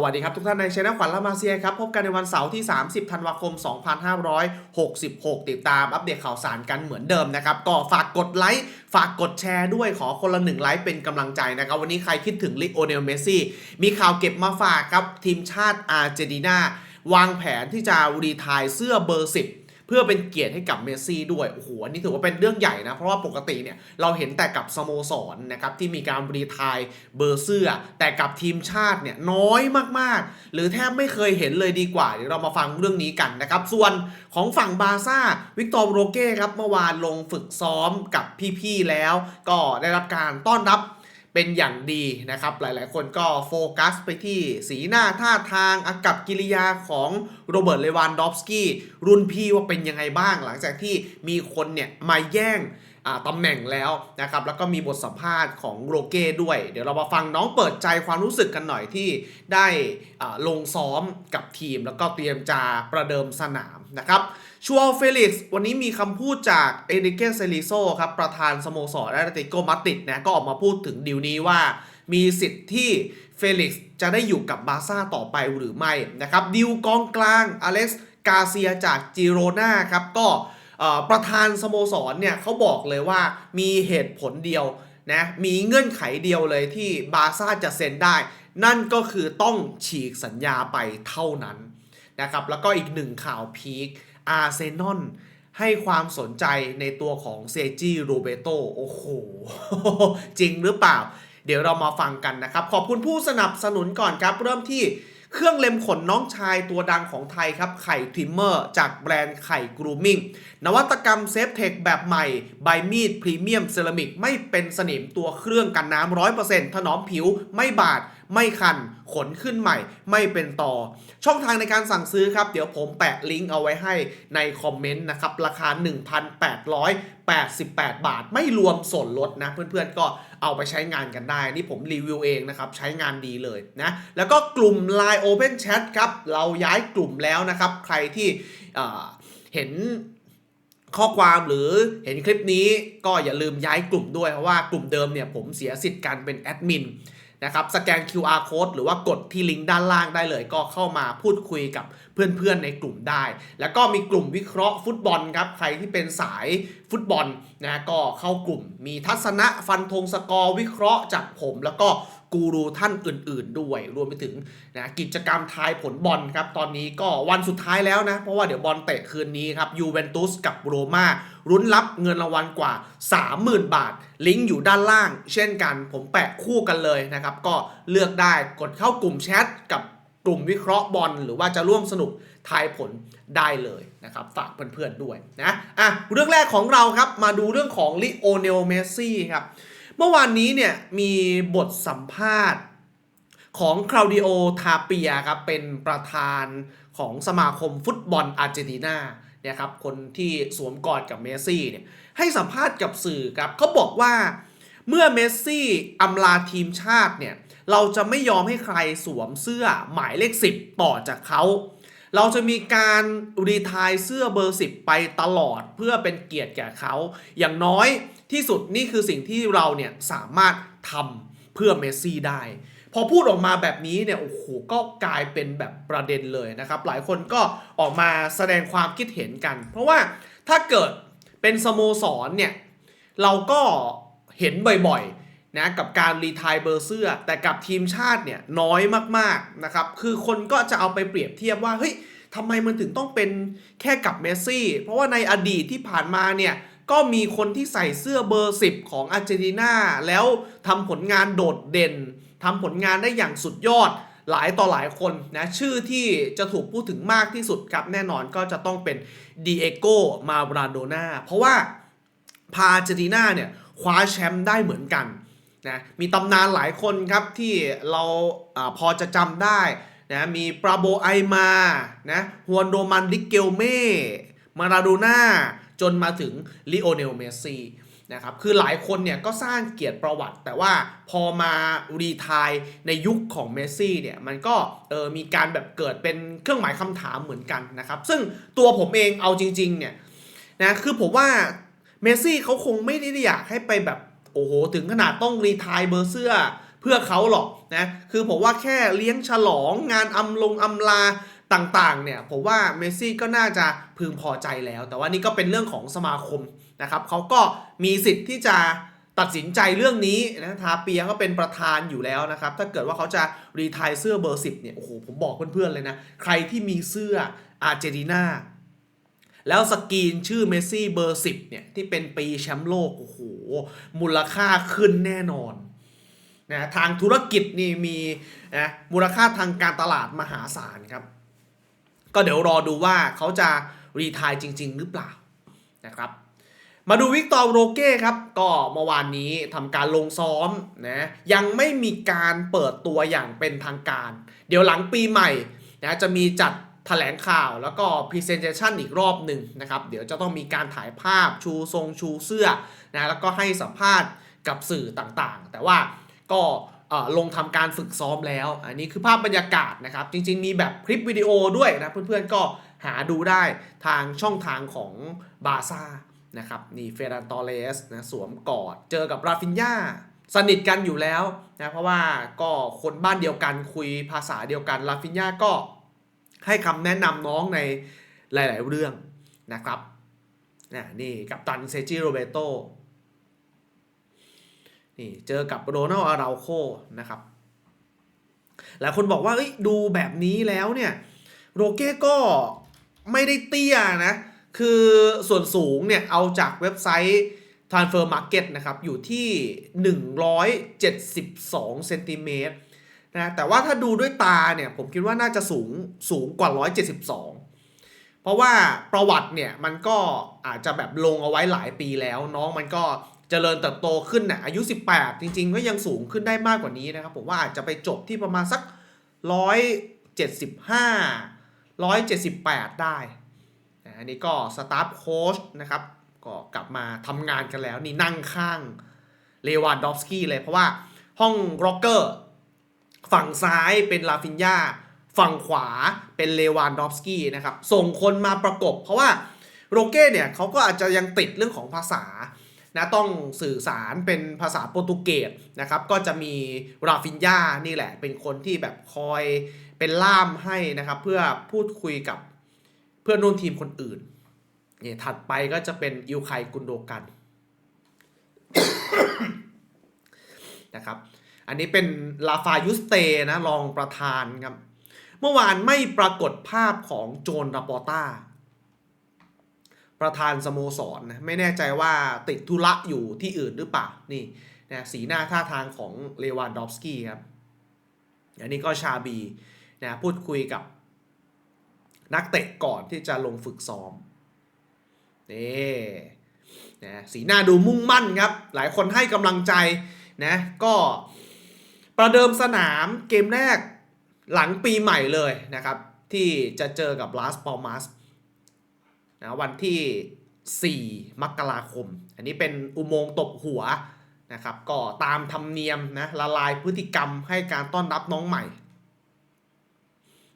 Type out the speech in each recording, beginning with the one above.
สวัสดีครับ ทุกท่านในช anel ขวัญละมาเซียครับ พบกันในวันเสาร์ที่ 30 ธันวาคม 2566 ติดตามอัปเดตข่าวสารกันเหมือนเดิมนะครับ ก็ฝากกดไลค์ ฝากกดแชร์ด้วยขอคนละหนึ่งไลค์เป็นกำลังใจนะครับ วันนี้ใครคิดถึงลิโอเนลเมสซี่มีข่าวเก็บมาฝากครับทีมชาติอาร์เจนตินาวางแผนที่จะรีทายเสื้อเบอร์ 10 เพื่อเป็นเกียรติให้กับเมสซี่ด้วย โอ้โห อันนี้ถือว่าเป็นเรื่องใหญ่นะ เพราะว่าปกติเนี่ยเราเห็นแต่กับสโมสรนะครับที่มีการรีทายเบอร์เสื้อ แต่กับทีมชาติเนี่ยน้อยมากๆ หรือแทบไม่เคยเห็นเลยดีกว่า เดี๋ยวเรามาฟังเรื่องนี้กันนะครับ ส่วนของฝั่งบาซ่าวิกตอร์โรเก้ครับเมื่อวานลงฝึกซ้อมกับพี่ๆแล้ว ก็ได้รับการต้อนรับ เป็นอย่างดีนะครับ หลายๆ คนก็โฟกัสไปที่สีหน้าท่าทางอากับกิริยาของโรเบิร์ตเลวานดอฟสกี้รุ่นพี่ว่าเป็นยังไงบ้าง หลังจากที่มีคนเนี่ยมาแย่ง ตำแหน่งแล้วนะครับแล้วก็มีบทสัมภาษณ์ของโรเก้ด้วย เดี๋ยวเรามาฟังน้องเปิดใจความรู้สึกกันหน่อยที่ได้ลงซ้อมกับทีม แล้วก็เตรียมจะประเดิมสนามนะครับชัวเฟลิกซ์วันนี้มีคำพูดจากเอริเกเซลิโซครับประธานสโมสรแอตเลติโกมาดริดนะก็ออกมาพูดถึงดีลนี้ว่ามีสิทธิ์ที่เฟลิกซ์จะได้อยู่กับบาซ่าต่อไปหรือไม่นะครับดิวกองกลางอเล็กซ์กาเซียจากจิโรนาครับก็ ประธานสโมสรเนี่ยเขาบอกเลยว่ามีเหตุผลเดียวนะมีเงื่อนไขเดียวเลยที่บาซ่าจะเซ็นได้ นั่นก็คือต้องฉีกสัญญาไปเท่านั้นนะครับแล้วก็อีกหนึ่งข่าวพีคอาร์เซนอลให้ความสนใจในตัวของเซจิโรเบโตโอ้โห จริงหรือเปล่า เดี๋ยวเรามาฟังกันนะครับ ขอบคุณผู้สนับสนุนก่อนครับ เริ่มที่ เครื่องเล็มขนน้องชายตัวดังของไทยครับ ไข่ทริมเมอร์ จากแบรนด์ไข่กรูมิ่ง นวัตกรรมเซฟเทคแบบใหม่ ใบมีดพรีเมียมเซรามิกไม่เป็นสนิมตัวเครื่องกันน้ำร้อยเปอร์เซ็นต์ถนอมผิวไม่บาด ไม่คัน ขนขึ้นใหม่ ไม่เป็นต่อ ช่องทางในการสั่งซื้อครับ เดี๋ยวผมแปะลิงก์เอาไว้ให้ในคอมเมนต์นะครับ ราคา 1,888 บาท ไม่รวมส่วนลดนะ เพื่อนๆก็เอาไปใช้งานกันได้ นี่ผมรีวิวเองนะครับ ใช้งานดีเลยนะ แล้วก็กลุ่ม Line Open Chat ครับ เราย้ายกลุ่มแล้วนะครับ ใครที่เเห็นข้อความหรือเห็นคลิปนี้ก็อย่าลืมย้ายกลุ่มด้วย เพราะว่ากลุ่มเดิมเนี่ยผมเสียสิทธิ์การเป็นแอดมิน นะครับสแกน QR code หรือว่ากดที่ลิงก์ด้านล่างได้เลย ก็เข้ามาพูดคุยกับเพื่อนๆในกลุ่มได้ แล้วก็มีกลุ่มวิเคราะห์ฟุตบอลครับใครที่เป็นสายฟุตบอลนะก็เข้ากลุ่มมีทัศนะฟันธงสกอร์วิเคราะห์จากผม แล้วก็ กูรูท่านอื่น ๆ ด้วย รวมไปถึงนะกิจกรรมทายผลบอลครับ ตอนนี้ก็วันสุดท้ายแล้วนะ เพราะว่าเดี๋ยวบอลเตะคืนนี้ครับยูเวนตุสกับโรม่ารุ้นรับเงินรางวัลกว่า 30,000 บาท ลิงก์อยู่ด้านล่าง เช่นกันผมแปะคู่กันเลยนะครับ ก็เลือกได้กดเข้ากลุ่มแชทกับกลุ่มวิเคราะห์บอลหรือว่าจะร่วมสนุกทายผลได้เลยนะครับ ฝากเพื่อนๆด้วยนะอะเรื่องแรกของเราครับมาดูเรื่องของลิโอเนลเมสซี่ครับ เมื่อวานนี้เนี่ยมีบทสัมภาษณ์ของคลาวดิโอ ทาเปียครับเป็นประธานของสมาคมฟุตบอลอาร์เจนตินาเนี่ยครับคนที่สวมกอดกับเมสซี่เนี่ยให้สัมภาษณ์กับสื่อครับเขาบอกว่าเมื่อเมสซี่อำลาทีมชาติเนี่ยเราจะไม่ยอมให้ใครสวมเสื้อหมายเลข 10 ต่อจากเขา เราจะมีการรีทายเสื้อเบอร์ 10 ไปตลอดเพื่อเป็นเกียรติแก่เขา อย่างน้อย ที่สุดนี่คือสิ่งที่เราเนี่ยสามารถทำเพื่อเมสซี่ได้ พอพูดออกมาแบบนี้เนี่ยโอ้โหก็กลายเป็นแบบประเด็นเลยนะครับ หลายคนก็ออกมาแสดงความคิดเห็นกัน เพราะว่าถ้าเกิดเป็นสโมสรเนี่ยเราก็เห็นบ่อยๆนะกับการรีทายเบอร์เสื้อ แต่กับทีมชาติเนี่ยน้อยมากๆนะครับคือคนก็จะเอาไปเปรียบเทียบว่าเฮ้ยทำไมมันถึงต้องเป็นแค่กับเมสซี่ เพราะว่าในอดีตที่ผ่านมาเนี่ย ก็มีคนที่ใส่เสื้อเบอร์ 10 ของอาร์เจนตินาแล้วทำผลงานโดดเด่นทำผลงานได้อย่างสุดยอดหลายต่อหลายคนนะชื่อที่จะถูกพูดถึงมากที่สุดครับแน่นอนก็จะต้องเป็นดีเอโกมาบราโดนาเพราะว่าพาอาร์เจนตินาเนี่ยคว้าแชมป์ได้เหมือนกันนะมีตำนานหลายคนครับที่เราอาพอจะจำได้นะมีปราโบไอมานะฮวนโดมันดิเกลเม่มาราโดนา จนมาถึงลิโอเนลเมสซี่นะครับคือหลายคนเนี่ยก็สร้างเกียรติประวัติ แต่ว่าพอมารีทายในยุคของเมสซี่เนี่ยมันก็เออมีการแบบเกิดเป็นเครื่องหมายคำถามเหมือนกันนะครับซึ่งตัวผมเองเอาจริงๆเนี่ยนะคือผมว่าเมสซี่เขาคงไม่ได้อยากให้ไปแบบโอ้โหถึงขนาดต้องรีทายเบอร์เสื้อเพื่อเขาหรอกนะคือผมว่าแค่เลี้ยงฉลองงานอำลงอำลา ต่างๆเนี่ยผมว่าเมสซี่ก็น่าจะพึงพอใจแล้ว แต่ว่านี่ก็เป็นเรื่องของสมาคมนะครับเขาก็มีสิทธิ์ที่จะตัดสินใจเรื่องนี้นะทาเปียก็เป็นประธานอยู่แล้วนะครับ ถ้าเกิดว่าเขาจะรีทายเสื้อเบอร์ 10เนี่ยโอ้โหผมบอกเพื่อนๆเลยนะ ใครที่มีเสื้ออาร์เจนตินาแล้วสกรีนชื่อเมสซี่เบอร์ 10เนี่ยที่เป็นปีแชมป์โลกโอ้โหมูลค่าขึ้นแน่นอนนะทางธุรกิจนี่มีนะมูลค่าทางการตลาดมหาศาลครับ ก็เดี๋ยวรอดูว่าเขาจะรีทายจริง ๆ หรือเปล่านะครับมาดูวิกตอร์โรเก้ครับ ก็เมื่อวานนี้ทำการลงซ้อมนะยังไม่มีการเปิดตัวอย่างเป็นทางการ เดี๋ยวหลังปีใหม่นะจะมีจัดแถลงข่าวแล้วก็ Presentation อีกรอบหนึ่งนะครับ เดี๋ยวจะต้องมีการถ่ายภาพชูทรงชูเสื้อนะแล้วก็ให้สัมภาษณ์กับสื่อต่างๆ แต่ว่าก็ ลงทำการฝึกซ้อมแล้ว อันนี้คือภาพบรรยากาศนะครับ จริง ๆ มีแบบคลิปวิดีโอด้วยนะเพื่อนๆก็หาดูได้ทางช่องทางของบาซ่านะครับนี่เฟรันตอเรสนะสวมกอดเจอกับราฟินญาสนิทกันอยู่แล้วนะเพราะว่าก็คนบ้านเดียวกันคุยภาษาเดียวกันราฟินญาก็ให้คำแนะนำน้องในหลาย ๆ เรื่องนะครับนะนี่กับตันเซจิโรเบโต นี่เจอกับโรนัลอาราโคนะครับหลายคนบอกว่าดูแบบนี้แล้วเนี่ยโรเก้ก็ไม่ได้เตี้ยนะ คือส่วนสูงเนี่ย เอาจากเว็บไซต์ Transfer Market นะครับ อยู่ที่ 172เซนติเมตรนะแต่ว่าถ้าดูด้วยตาเนี่ย ผมคิดว่าน่าจะสูงสูงกว่า 172 เพราะว่าประวัติเนี่ย มันก็อาจจะแบบลงเอาไว้หลายปีแล้ว น้องมันก็ เจริญเติบโตขึ้นนะ่ะอายุ 18 จริง ๆ ก็ยังสูงขึ้นได้มากกว่านี้นะครับ ผมว่าอาจจะไปจบที่ประมาณสัก 175 178 ได้อันนี้ก็สตาฟโค้ชนะครับ ก็กลับมาทำงานกันแล้ว นี่นั่งข้างเลวานดอฟสกี้เลยเพราะว่าห้องร็อกเกอร์ ฝั่งซ้ายเป็นลาฟินยาฝั่งขวาเป็นเลวานดอฟสกี้นะครับ ส่งคนมาประกบ เพราะว่าโรเก้เนี่ยเขาก็อาจจะยังติดเรื่องของภาษา นะต้องสื่อสารเป็นภาษาโปรตุเกสนะครับก็จะมีราฟินยานี่แหละ เป็นคนที่แบบคอยเป็นล่ามให้นะครับ เพื่อพูดคุยกับเพื่อนร่วมทีมคนอื่นเนี่ยถัดไปก็จะเป็นอิวไคกุนโดกันนะครับอันนี้เป็นลาฟายุสเตนะรองประธานครับ เมื่อวานไม่ปรากฏภาพของโจนราปอต้า ประธานสโมสรนะไม่แน่ใจว่าติดธุระอยู่ที่อื่นหรือเปล่านี่นะสีหน้าท่าทางของเลวานดอฟสกี้ครับอันนี้ก็ชาบีนะพูดคุยกับนักเตะก่อนที่จะลงฝึกซ้อมนี่นะสีหน้าดูมุ่งมั่นครับ หลายคนให้กำลังใจนะก็ประเดิมสนามเกมแรกหลังปีใหม่เลยนะครับ ที่จะเจอกับลาสปอมัส นะวันที่ 4 มกราคม อันนี้เป็นอุโมงค์ตบหัวนะครับ ก็ตามธรรมเนียมนะละลายพฤติกรรมให้การต้อนรับน้องใหม่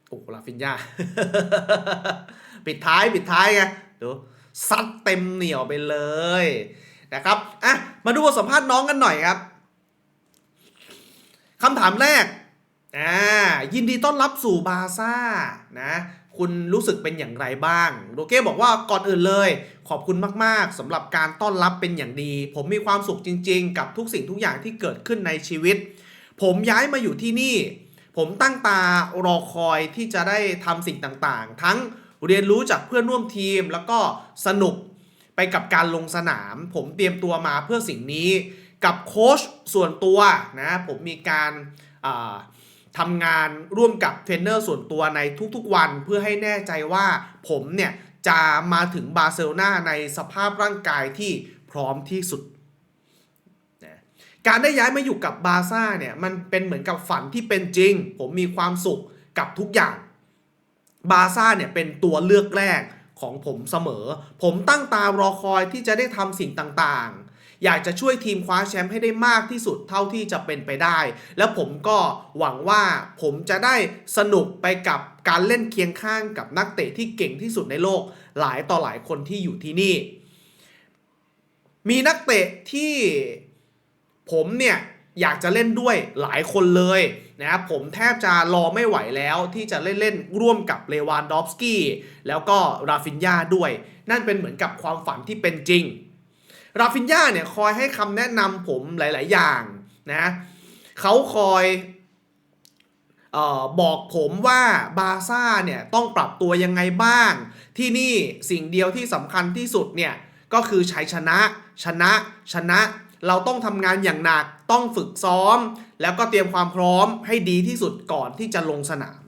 โอ้ลาฟินยาปิดท้ายปิดท้ายไงดูซัดเต็มเหนียวไปเลยนะครับอะมาดูบทสัมภาษณ์น้องกันหน่อยครับคำถามแรกอ่ายินดีต้อนรับสู่บาซ่านะ คุณรู้สึกเป็นอย่างไรบ้าง โรเก้บอกว่าก่อนอื่นเลย ขอบคุณมากๆสำหรับการต้อนรับเป็นอย่างดี ผมมีความสุขจริง ๆ กับทุกสิ่งทุกอย่างที่เกิดขึ้นในชีวิต ผมย้ายมาอยู่ที่นี่ ผมตั้งตารอคอยที่จะได้ทำสิ่งต่างๆ ทั้งเรียนรู้จากเพื่อนร่วมทีม แล้วก็สนุกไปกับการลงสนาม ผมเตรียมตัวมาเพื่อสิ่งนี้ กับโค้ชส่วนตัวนะผมมีการอ่า ทำงานร่วมกับเทรนเนอร์ส่วนตัวในทุกๆวัน เพื่อให้แน่ใจว่าผมเนี่ยจะมาถึงบาร์เซโลนาในสภาพร่างกายที่พร้อมที่สุด การได้ย้ายมาอยู่กับบาร์ซ่าเนี่ยมันเป็นเหมือนกับฝันที่เป็นจริง ผมมีความสุขกับทุกอย่างบาร์ซ่าเนี่ยเป็นตัวเลือกแรกของผมเสมอ ผมตั้งตารอคอยที่จะได้ทำสิ่งต่างๆ อยากจะช่วยทีมคว้าแชมป์ให้ได้มากที่สุดเท่าที่จะเป็นไปได้ แล้วผมก็หวังว่าผมจะได้สนุกไปกับการเล่นเคียงข้างกับนักเตะที่เก่งที่สุดในโลกหลายต่อหลายคนที่อยู่ที่นี่ มีนักเตะที่ผมเนี่ยอยากจะเล่นด้วยหลายคนเลยนะครับผมแทบจะรอไม่ไหวแล้วที่จะเล่นเล่นร่วมกับเลวานดอฟสกี้แล้วก็ราฟินยาด้วย นั่นเป็นเหมือนกับความฝันที่เป็นจริง ราฟินยาเนี่ยคอยให้คำแนะนำผมหลาย ๆ อย่างนะเขาคอยออบอกผมว่าบาซ่าเนี่ยต้องปรับตัวยังไงบ้าง ที่นี่สิ่งเดียวที่สำคัญที่สุดเนี่ยก็คือชัยชนะชนะชนะ เราต้องทำงานอย่างหนักต้องฝึกซ้อม แล้วก็เตรียมความพร้อมให้ดีที่สุดก่อนที่จะลงสนาม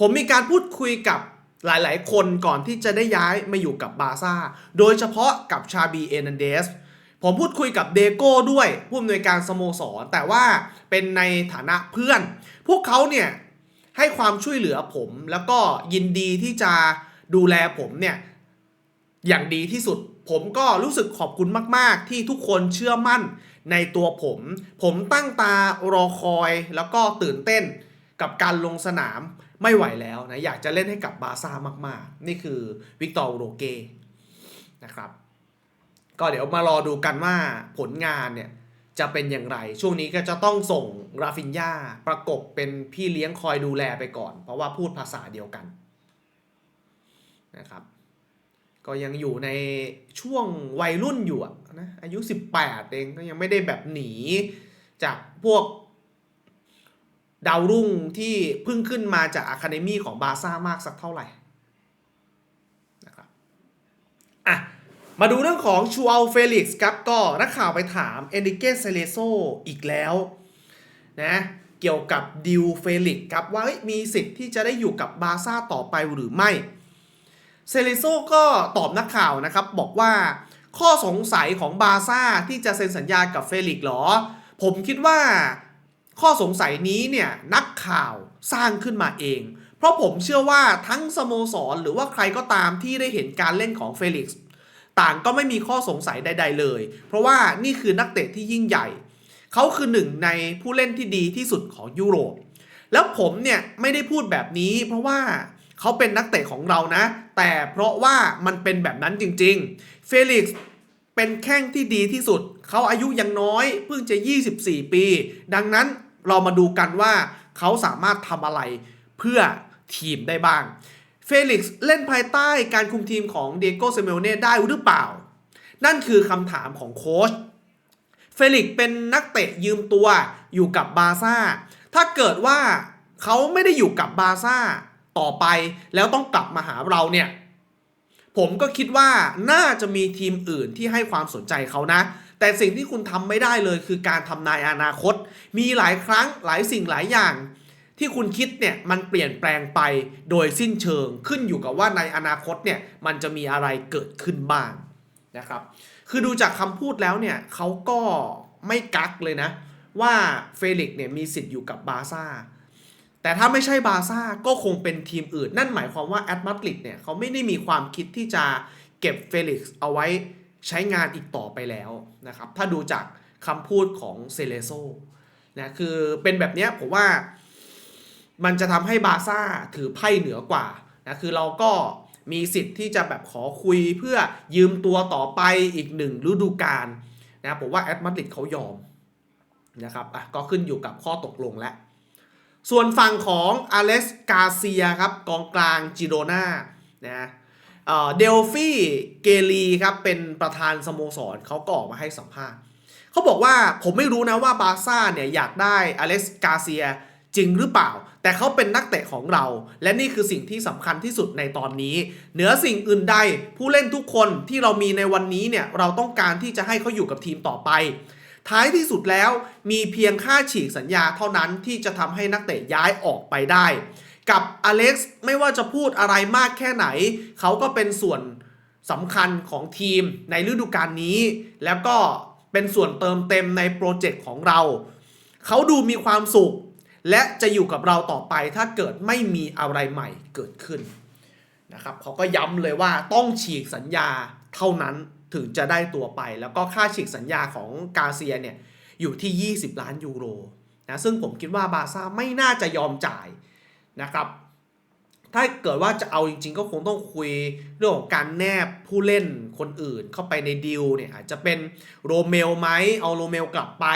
ผมมีการพูดคุยกับ หลายๆ คนก่อนที่จะได้ย้ายมาอยู่กับบาซ่า โดยเฉพาะกับชาบีเอนันเดส ผมพูดคุยกับเดโก้ด้วยผู้อำนวยการสโมสร แต่ว่าเป็นในฐานะเพื่อน พวกเขาเนี่ยให้ความช่วยเหลือผมแล้วก็ยินดีที่จะดูแลผมเนี่ยอย่างดีที่สุด ผมก็รู้สึกขอบคุณมาก ๆ ที่ทุกคนเชื่อมั่นในตัวผม ผมตั้งตารอคอยแล้วก็ตื่นเต้นกับการลงสนาม ไม่ไหวแล้วนะอยากจะเล่นให้กับบาซ่ามากๆ นี่คือวิกตอร์โรเกนะครับก็เดี๋ยวมารอดูกันว่าผลงานเนี่ยจะเป็นอย่างไร ช่วงนี้ก็จะต้องส่งราฟินยาประกบเป็นพี่เลี้ยงคอยดูแลไปก่อน เพราะว่าพูดภาษาเดียวกันนะครับก็ยังอยู่ในช่วงวัยรุ่นอยู่ะนะอายุ 18 เองก็ยังไม่ได้แบบหนีจากพวก ดาวรุ่งที่เพิ่งขึ้นมาจากอะคาเดมี่ของบาซ่ามากสักเท่าไหร่นะครับอะมาดูเรื่องของชูอัลเฟลิกซ์ครับก็นักข่าวไปถามเอนริเกเซเลโซอีกแล้วนะเกี่ยวกับดิวเฟลิกซ์ครับว่ามีสิทธิ์ที่จะได้อยู่กับบาซ่าต่อไปหรือไม่เซเลโซก็ตอบนักข่าวนะครับบอกว่าข้อสงสัยของบาซ่าที่จะเซ็นสัญญากับเฟลิกซ์หรอ ผมคิดว่า ข้อสงสัยนี้เนี่ยนักข่าวสร้างขึ้นมาเอง เพราะผมเชื่อว่าทั้งสโมสรหรือว่าใครก็ตามที่ได้เห็นการเล่นของเฟลิกซ์ต่างก็ไม่มีข้อสงสัยใด ๆ เลย เพราะว่านี่คือนักเตะที่ยิ่งใหญ่ เขาคือหนึ่งในผู้เล่นที่ดีที่สุดของยุโรป แล้วผมเนี่ยไม่ได้พูดแบบนี้ เพราะว่าเขาเป็นนักเตะของเรานะ แต่เพราะว่ามันเป็นแบบนั้นจริงๆ เฟลิกซ์เป็นแข้งที่ดีที่สุด เขาอายุยังน้อยเพิ่งจะ 24 ปี ดังนั้น เรามาดูกันว่าเขาสามารถทำอะไรเพื่อทีมได้บ้าง เฟลิกซ์เล่นภายใต้การคุมทีมของเดโกเซเมลเน่ได้หรือเปล่า นั่นคือคำถามของโค้ชเฟลิกซ์เป็นนักเตะยืมตัวอยู่กับบาซ่า ถ้าเกิดว่าเขาไม่ได้อยู่กับบาซ่าต่อไปแล้วต้องกลับมาหาเราเนี่ย ผมก็คิดว่าน่าจะมีทีมอื่นที่ให้ความสนใจเขานะ แต่สิ่งที่คุณทำไม่ได้เลยคือการทำนายอนาคต มีหลายครั้งหลายสิ่งหลายอย่าง ที่คุณคิดเนี่ยมันเปลี่ยนแปลงไปโดยสิ้นเชิงขึ้นอยู่กับว่าในอนาคตเนี่ยมันจะมีอะไรเกิดขึ้นบ้างนะครับ คือดูจากคำพูดแล้วเนี่ยเขาก็ไม่กักเลยนะ ว่าเฟลิกซ์เนี่ยมีสิทธิ์อยู่กับบาซ่าแต่ถ้าไม่ใช่บาซ่าก็คงเป็นทีมอื่น นั่นหมายความว่าแอตมาดริดเนี่ยเขาไม่ได้มีความคิดที่จะเก็บเฟลิกซ์เอาไว้ ใช้งานอีกต่อไปแล้วนะครับ ถ้าดูจากคำพูดของเซเลโซนะคือเป็นแบบนี้ผมว่ามันจะทำให้บาซ่าถือไพ่เหนือกว่านะคือเราก็มีสิทธิ์ที่จะแบบขอคุยเพื่อยืมตัวต่อไปอีกหนึ่งฤดูกาลนะผมว่าแอตมาดริดเขายอมนะครับอะก็ขึ้นอยู่กับข้อตกลงแล้วส่วนฝั่งของอเล็กซ์กาเซียครับกองกลางจิโรนานะ เดลฟี่เกลีครับเป็นประธานสโมสรเขาก็ออกมาให้สัมภาษณ์เขาบอกว่าผมไม่รู้นะว่าบาซ่าเนี่ยอยากได้อเล็กซ์กาเซียจริงหรือเปล่า แต่เขาเป็นนักเตะของเรา และนี่คือสิ่งที่สำคัญที่สุดในตอนนี้ เหนือสิ่งอื่นใด ผู้เล่นทุกคนที่เรามีในวันนี้เนี่ยเราต้องการที่จะให้เขาอยู่กับทีมต่อไป ท้ายที่สุดแล้วมีเพียงค่าฉีกสัญญาเท่านั้นที่จะทำให้นักเตะย้ายออกไปได้ กับอเล็กซ์ไม่ว่าจะพูดอะไรมากแค่ไหน เขาก็เป็นส่วนสำคัญของทีมในฤดูกาลนี้ แล้วก็เป็นส่วนเติมเต็มในโปรเจกต์ของเรา เขาดูมีความสุข และจะอยู่กับเราต่อไปถ้าเกิดไม่มีอะไรใหม่เกิดขึ้นนะครับเขาก็ย้ำเลยว่าต้องฉีกสัญญาเท่านั้นถึงจะได้ตัวไป แล้วก็ค่าฉีกสัญญาของกาเซียเนี่ยอยู่ที่ 20 ล้านยูโรนะซึ่งผมคิดว่าบาซ่าไม่น่าจะยอมจ่าย นะครับ ถ้าเกิดว่าจะเอาจริง ๆ ก็คงต้องคุยเรื่องของการแนบผู้เล่นคนอื่นเข้าไปในดีลเนี่ยอาจจะเป็นโรเมลไหมเอาโรเมลกลับไป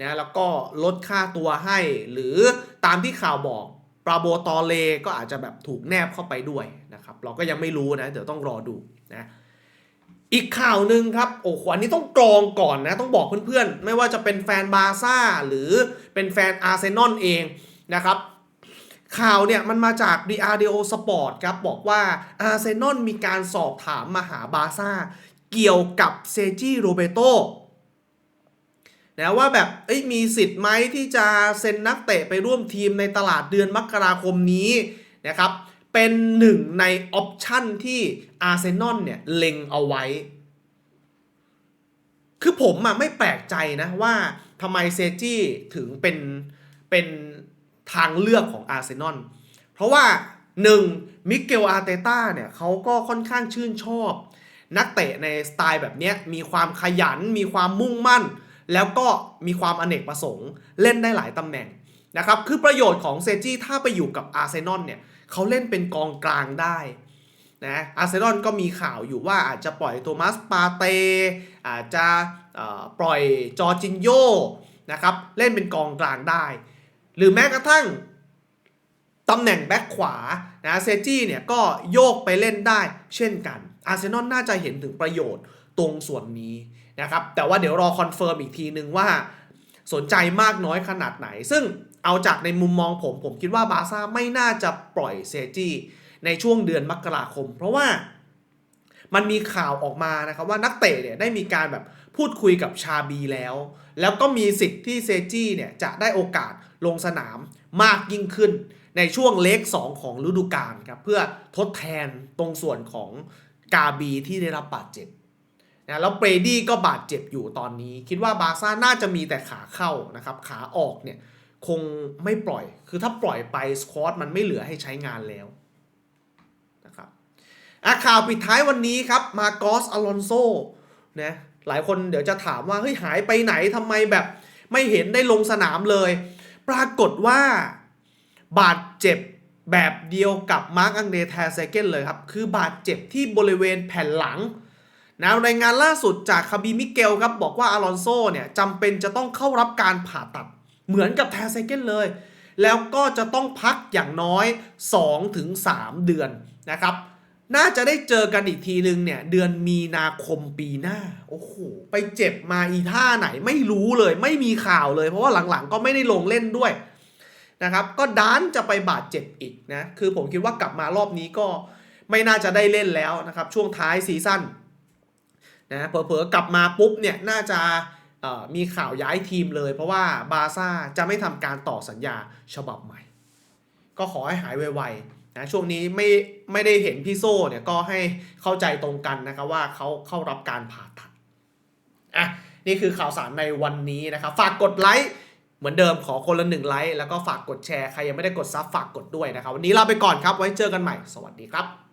นะแล้วก็ลดค่าตัวให้ หรือตามที่ข่าวบอกปราโบตอเลก็อาจจะแบบถูกแนบเข้าไปด้วยนะครับ เราก็ยังไม่รู้นะ เดี๋ยวต้องรอดูนะอีกข่าวหนึ่งครับโอ้โหอันนี้ต้องกรองก่อนนะ ต้องบอกเพื่อนๆ ไม่ว่าจะเป็นแฟนบาร์ซ่าหรือเป็นแฟนอาร์เซนอลเองนะครับ ข่าวเนี่ยมันมาจาก d r d o Sport ครับ บอกว่าอาร์เซนอลมีการสอบถามมาหาบาซ่า เกี่ยวกับเซจิโรเบโตนะว่าแบบมีสิทธิ์ไหมที่จะเซ็นนักเตะไปร่วมทีมในตลาดเดือนมกราคมนี้นะครับเป็นหนึ่งในออปชั่นที่อาร์เซนอลเนี่ยเล็งเอาไว้ คือผมอะไม่แปลกใจนะว่าทำไมเซจี้ถึงเป็นเป็น ทางเลือกของอาร์เซนอลเพราะว่าหนึ่งมิเกลอาร์เตต้าเนี่ยเขาก็ค่อนข้างชื่นชอบ นักเตะในสไตล์แบบนี้มีความขยัน มีความมุ่งมั่น แล้วก็มีความอเนกประสงค์ เล่นได้หลายตำแหน่งนะครับคือประโยชน์ของเซจี้ถ้าไปอยู่กับอาร์เซนอลเนี่ยเขาเล่นเป็นกองกลางได้นะอาร์เซนอลก็มีข่าวอยู่ว่าอาจจะปล่อยโทมัสปาเตอาจจะปล่อยจอร์จินโยนะครับเล่นเป็นกองกลางได้ หรือแม้กระทั่งตำแหน่งแบ็คขวานะเซจี้เนี่ยก็โยกไปเล่นได้เช่นกัน อาร์เซนอลน่าจะเห็นถึงประโยชน์ตรงส่วนนี้นะครับ แต่ว่าเดี๋ยวรอคอนเฟิร์มอีกทีนึงว่าสนใจมากน้อยขนาดไหน ซึ่งเอาจากในมุมมองผมผมคิดว่าบาร์ซ่าไม่น่าจะปล่อยเซจี้ในช่วงเดือนมกราคม เพราะว่ามันมีข่าวออกมานะครับว่านักเตะเนี่ยได้มีการแบบ พูดคุยกับชาบีแล้ว แล้วก็มีสิทธิ์ที่เซจี้เนี่ยจะได้โอกาสลงสนามมากยิ่งขึ้น ในช่วงเลข2ของฤดูกาลครับเพื่อทดแทนตรงส่วนของกาบีที่ได้รับบาดเจ็บนะแล้วเบรดี้ก็บาดเจ็บอยู่ตอนนี้ คิดว่าบาซ่าน่าจะมีแต่ขาเข้านะครับขาออกเนี่ยคงไม่ปล่อย คือถ้าปล่อยไปสควอตมันไม่เหลือให้ใช้งานแล้วนะครับอะข่าวปิดท้ายวันนี้ครับมาโกสอลอนโซนะ หลายคนเดี๋ยวจะถามว่าเฮ้ยหายไปไหนทำไมแบบ ไม่เห็นได้ลงสนามเลย ปรากฏว่าบาดเจ็บแบบเดียวกับมาร์กอังเดแทเซเกนเลยครับ คือบาดเจ็บที่บริเวณแผ่นหลังนะรายงานล่าสุดจากคาบีมิเกลครับ บอกว่าอลอนโซเนี่ยจำเป็นจะต้องเข้ารับการผ่าตัดเหมือนกับแทเซเกนเลย แล้วก็จะต้องพักอย่างน้อย 2-3 เดือนนะครับ น่าจะได้เจอกันอีกทีนึงเนี่ย เดือนมีนาคมปีหน้า โอ้โห ไปเจ็บมาอีท่าไหนไม่รู้เลย ไม่มีข่าวเลย เพราะว่าหลังๆ ก็ไม่ได้ลงเล่นด้วยนะครับ ก็ด้านจะไปบาดเจ็บอีกนะ คือผมคิดว่ากลับมารอบนี้ก็ไม่น่าจะได้เล่นแล้วนะครับ ช่วงท้ายซีซั่นนะเผลอๆกลับมาปุ๊บเนี่ยน่าจะมีข่าวย้ายทีมเลย เพราะว่าบาร์ซ่าจะไม่ทำการต่อสัญญาฉบับใหม่ ก็ขอให้หายไวๆ นะช่วงนี้ไม่ไม่ได้เห็นพี่โซ่เนี่ยก็ให้เข้าใจตรงกันนะครับว่าเขาเข้ารับการผ่าตัดอะนี่คือข่าวสารในวันนี้นะครับ ฝากกดไลค์เหมือนเดิมขอคนละหนึ่งไลค์แล้วก็ฝากกดแชร์ใครยังไม่ได้กดซับฝากกดด้วยนะครับ วันนี้ลาไปก่อนครับไว้เจอกันใหม่ สวัสดีครับ